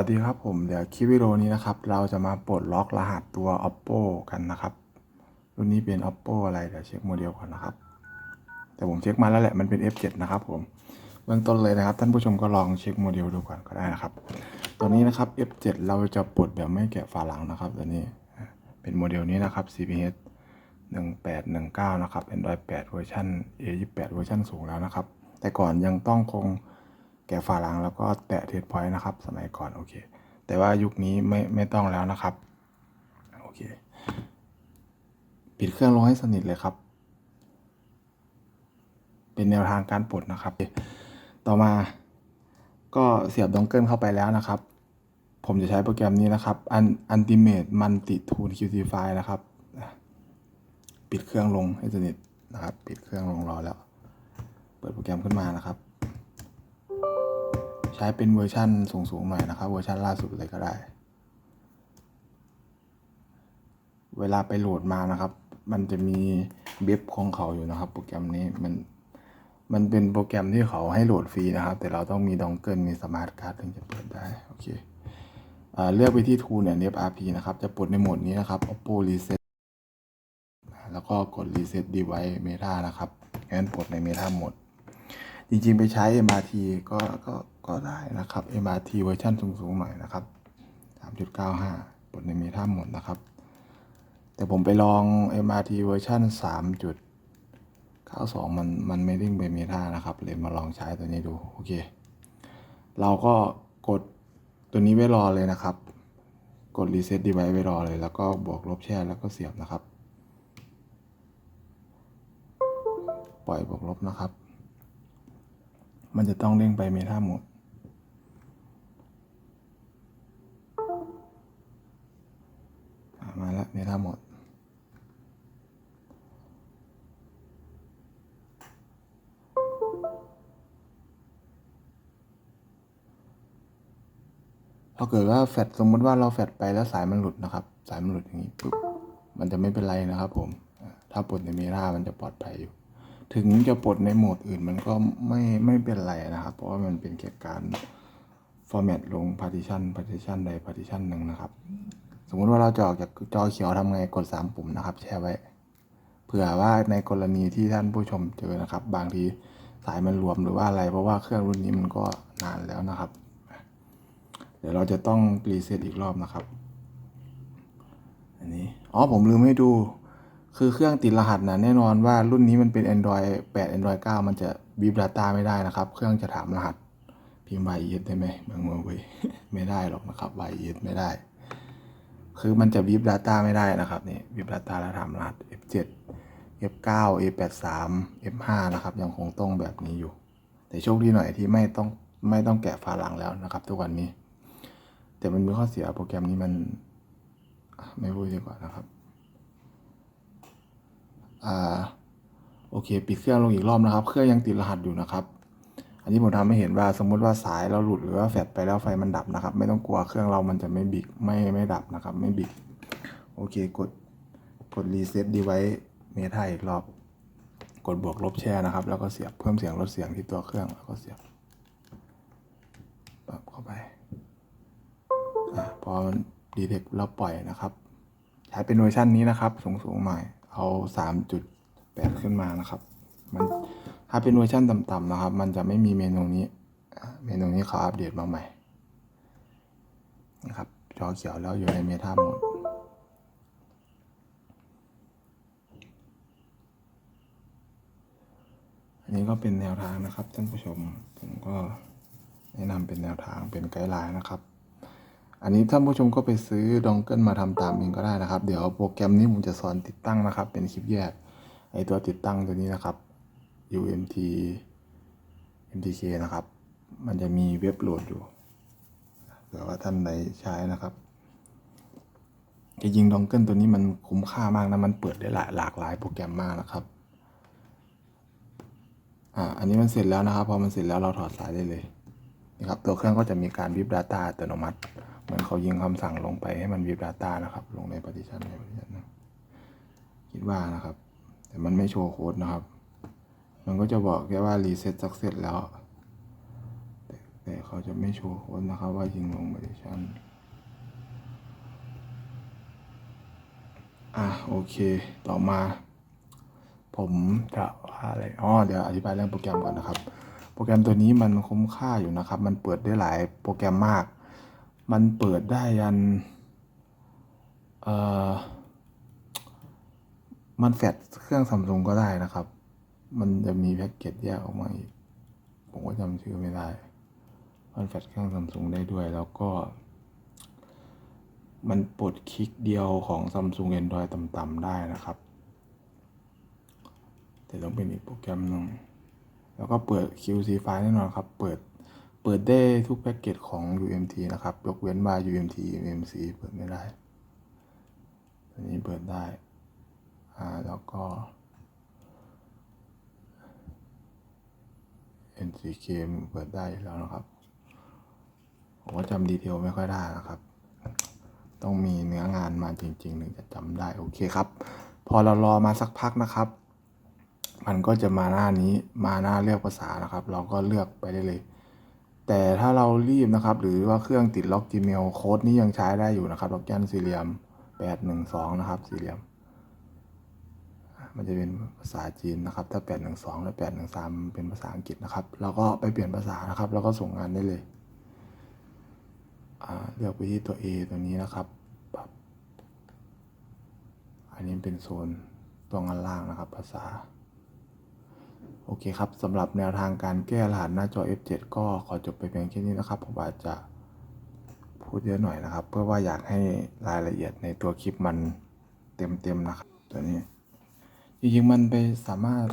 วัสดีครับผมเดี๋ยวคลิปวิดีโอนี้นะครับ เราจะมาปลดล็อกรหัสตัว oppo กันนะครับ รุ่นนี้เป็น oppo อะไรเดี๋ยวเช็คโมเดลก่อนนะครับ แต่ผมเช็คมาแล้วแหละมันเป็น f7 นะครับผมเบื้องต้นเลยนะครับ ท่านผู้ชมก็ลองเช็คโมเดลดูก่อนก็ได้นะครับ ตัวนี้นะครับ f7 เราจะปลดแบบไม่แกะฝาหลังนะครับตัวนี้เป็นโมเดลนี้นะครับ cph 1819 นะครับ Android 8 เวอร์ชัน A28 เวอร์ชันสูงแล้วนะครับ แต่ก่อนยังต้องคง แกะฝาหลังแล้วก็แตะเทสพอยต์นะครับ สมัยก่อนโอเค แต่ว่ายุคนี้ไม่ไม่ต้องแล้วนะครับโอเคปิดเครื่องลงให้สนิทเลยครับ เป็นแนวทางการปลดนะครับ ต่อมาก็เสียบดองเกิลเข้าไปแล้วนะครับ ผมจะใช้โปรแกรมนี้นะครับ Ultimate Multi Tool QC File นะครับปิดเครื่องลงให้สนิทนะครับ ปิดเครื่องลงรอแล้ว เปิดโปรแกรมขึ้นมานะครับ ใช้เป็นเวอร์ชั่นสูงๆหน่อยนะครับเวอร์ชันล่าสุดเลยก็ได้ เวลาไปโหลดมานะครับ มันจะมีเว็บของเขาอยู่นะครับ โปรแกรมนี้มันมันเป็นโปรแกรมที่เขาให้โหลดฟรีนะครับ แต่เราต้องมีดองเกิลมีสมาร์ทการ์ดถึงจะเปิดได้โอเคอ่าเลือกไปที่ Tool เนี่ย NFRP นะครับ จะปลดในโหมดนี้นะครับ Oppo Reset แล้วก็กด Reset Device Meta นะครับงั้นปลดใน Meta หมด จริงๆไปใช้ MRT ก็ก็ ก็ได้นะครับ MRT เวอร์ชันสูงๆหน่อยนะครับ 3.95ปลดใน Meta หมดนะครับ แต่ผมไปลอง MRT เวอร์ชัน3.92 มันมันไม่ดิ้งไป Meta นะครับ เลยมาลองใช้ตัวนี้ดู โอเค เราก็กดตัวนี้ไว้รอเลยนะครับ กด Reset Device ไว้รอเลย แล้วก็บวกลบแช่แล้วก็เสียบนะครับ ปล่อยบวกลบนะครับมันจะต้องเด้งไปเมท่าหมด ถ้าเกิดว่าแฟดสมมติว่าเราแฟดไปแล้วสายมันหลุดนะครับ สายมันหลุดอย่างนี้ปุ๊บมันจะไม่เป็นไรนะครับ ผม ถ้าปลดในเมท่ามันจะปลอดภัยอยู่ ถึงจะปลดในโหมดอื่นมันก็ไม่ไม่เป็นไรนะครับ เพราะว่ามันเป็นแค่การ format ลง partition partition ใด partition หนึ่งนะครับ สมมุติว่าเราจะออกจากจอเขียวทำไงกด 3 ปุ่มนะครับ แช่ไว้ เผื่อว่าในกรณีที่ท่านผู้ชมเจอนะครับ บางทีสายมันรวมหรือว่าอะไร เพราะว่าเครื่องรุ่นนี้มันก็นานแล้วนะครับ เดี๋ยวเราจะต้องรีเซ็ตอีกรอบนะครับ อันนี้ อ๋อ ผมลืมให้ดู คือเครื่องติดรหัสนะแน่นอนว่ารุ่นนี้มันเป็น Android 8 Android 9 มันจะบีบ Data ไม่ได้นะครับ เครื่องจะถามรหัสพิมพ์ YES ได้ไหมบางเมื่อเว้ไม่ได้หรอกนะครับ YES ไม่ได้ คือมันจะบีบ Data ไม่ได้นะครับนี่บีบ Data แล้วถามรหัส F7 F9 A83 F5 นะครับ ยังคงต้องแบบนี้อยู่ แต่โชคดีหน่อยที่ไม่ต้องไม่ต้องแกะฝาหลังแล้วนะครับ ทุกวันนี้ แต่มันมีข้อเสียโปรแกรมนี้มัน ไม่พูดดีกว่านะครับ อ่า โอเค ปิดเครื่องลงอีกรอบนะครับ เครื่องยังติดรหัสอยู่นะครับ อันนี้ผมทำให้เห็นว่าสมมุติว่าสายเราหลุดหรือว่าแฟดไปแล้วไฟมันดับนะครับ ไม่ต้องกลัวเครื่องเรามันจะไม่บิกไม่ไม่ดับนะครับ ไม่บิกโอเค กดกดรีเซ็ตดีไว้เมทาอีกรอบ กดบวกลบแช่นะครับ แล้วก็เสียบเพิ่มเสียงลดเสียงที่ตัวเครื่องแล้วก็เสียบ มันดีเทคแล้วปล่อยนะครับ ใช้เป็นเวอร์ชันนี้นะครับ สูงๆหน่อยเอา 3.8 ขึ้นมานะครับ มันถ้าเป็นเวอร์ชันต่ำๆนะครับ มันจะไม่มีเมนูนี้ เมนูนี้เขาอัปเดตมาใหม่นะครับจอเขียวแล้วอยู่ในเมทาโหมดอันนี้ก็เป็นแนวทางนะครับท่านผู้ชมผมก็แนะนำเป็นแนวทางเป็นไกด์ไลน์นะครับ อันนี้ท่านผู้ชมก็ไปซื้อดองเกิลมาทำตามเองก็ได้นะครับ เดี๋ยวโปรแกรมนี้ผมจะสอนติดตั้งนะครับ เป็นคลิปแยก ไอตัวติดตั้งตัวนี้นะครับ UMT MTK นะครับ มันจะมีเว็บโหลดอยู่เผื่อว่าท่านใดใช้นะครับจริงดองเกิลตัวนี้มันคุ้มค่ามากนะ มันเปิดได้หลายหลากหลายโปรแกรมมากนะครับ อ่า อันนี้มันเสร็จแล้วนะครับ พอมันเสร็จแล้วเราถอดสายได้เลยนะครับ ตัวเครื่องก็จะมีการวิบ Data อัตโนมัติ เหมือนเขายิงคำสั่งลงไปให้มันวิบ Data นะครับ ลงใน partition ใน partition นะคิดว่านะครับ แต่มันไม่โชว์โค้ดนะครับ มันก็จะบอกแค่ว่า reset success แล้ว แต่แต่เขาจะไม่โชว์โค้ดนะครับ ว่ายิงลง validation อะโอเค ต่อมา ผมจะว่าอะไรอ๋อเดี๋ยวอธิบายเรื่องโปรแกรมก่อนนะครับ โปรแกรมตัวนี้มันคุ้มค่าอยู่นะครับ มันเปิดได้หลายโปรแกรมมาก มันเปิดได้ยันเอ่อมันแฟลชเครื่องซัมซุงก็ได้นะครับ มันจะมีแพ็กเกจแยกออกมาอีก ผมก็จำชื่อไม่ได้ มันแฟลชเครื่องซัมซุงได้ด้วย แล้วก็ มันปลดคลิกเดียวของ Samsung Android ต่ำๆได้นะครับ แต่ต้องเป็นอีกโปรแกรมหนึ่งแล้วก็เปิด QC ไฟล์แน่นอนครับ เปิด เปิดได้ทุกแพ็กเกจของ UMT นะครับ ยกเว้นว่า UMT UMC เปิดไม่ได้ ตัวนี้เปิดได้ อ่า แล้วก็ NCK เปิดได้แล้วนะครับ ผมก็จำดีเทลไม่ค่อยได้นะครับ ต้องมีเนื้องานมาจริงๆ ถึงจะจำได้ โอเคครับ พอเรารอมาสักพักนะครับ มันก็จะมาหน้านี้ มาหน้าเลือกภาษานะครับ เราก็เลือกไปได้เลย แต่ถ้าเรารีบนะครับ หรือว่าเครื่องติดล็อก Gmail โค้ดนี้ยังใช้ได้อยู่นะครับล็อกแกนสี่เหลี่ยมแปดหนึ่งสองนะครับ สี่เหลี่ยม มันจะเป็นภาษาจีนนะครับ ถ้าแปดหนึ่งสองและแปดหนึ่งสามเป็นภาษาอังกฤษนะครับ เราก็ไปเปลี่ยนภาษานะครับ แล้วก็ส่งงานได้เลย เลือกไปที่ตัว A ตัวนี้นะครับปรับอันนี้เป็นโซนตรงอันล่างนะครับ ภาษา โอเคครับสำหรับแนวทางการแก้รหัสหน้าจอ F7 ก็ขอจบไปเพียงแค่นี้นะครับผมอาจจะพูดเยอะหน่อยนะครับ เพื่อว่าอยากให้รายละเอียดในตัวคลิปมันเต็มๆนะครับ ตัวนี้จริงๆมันไปสามารถ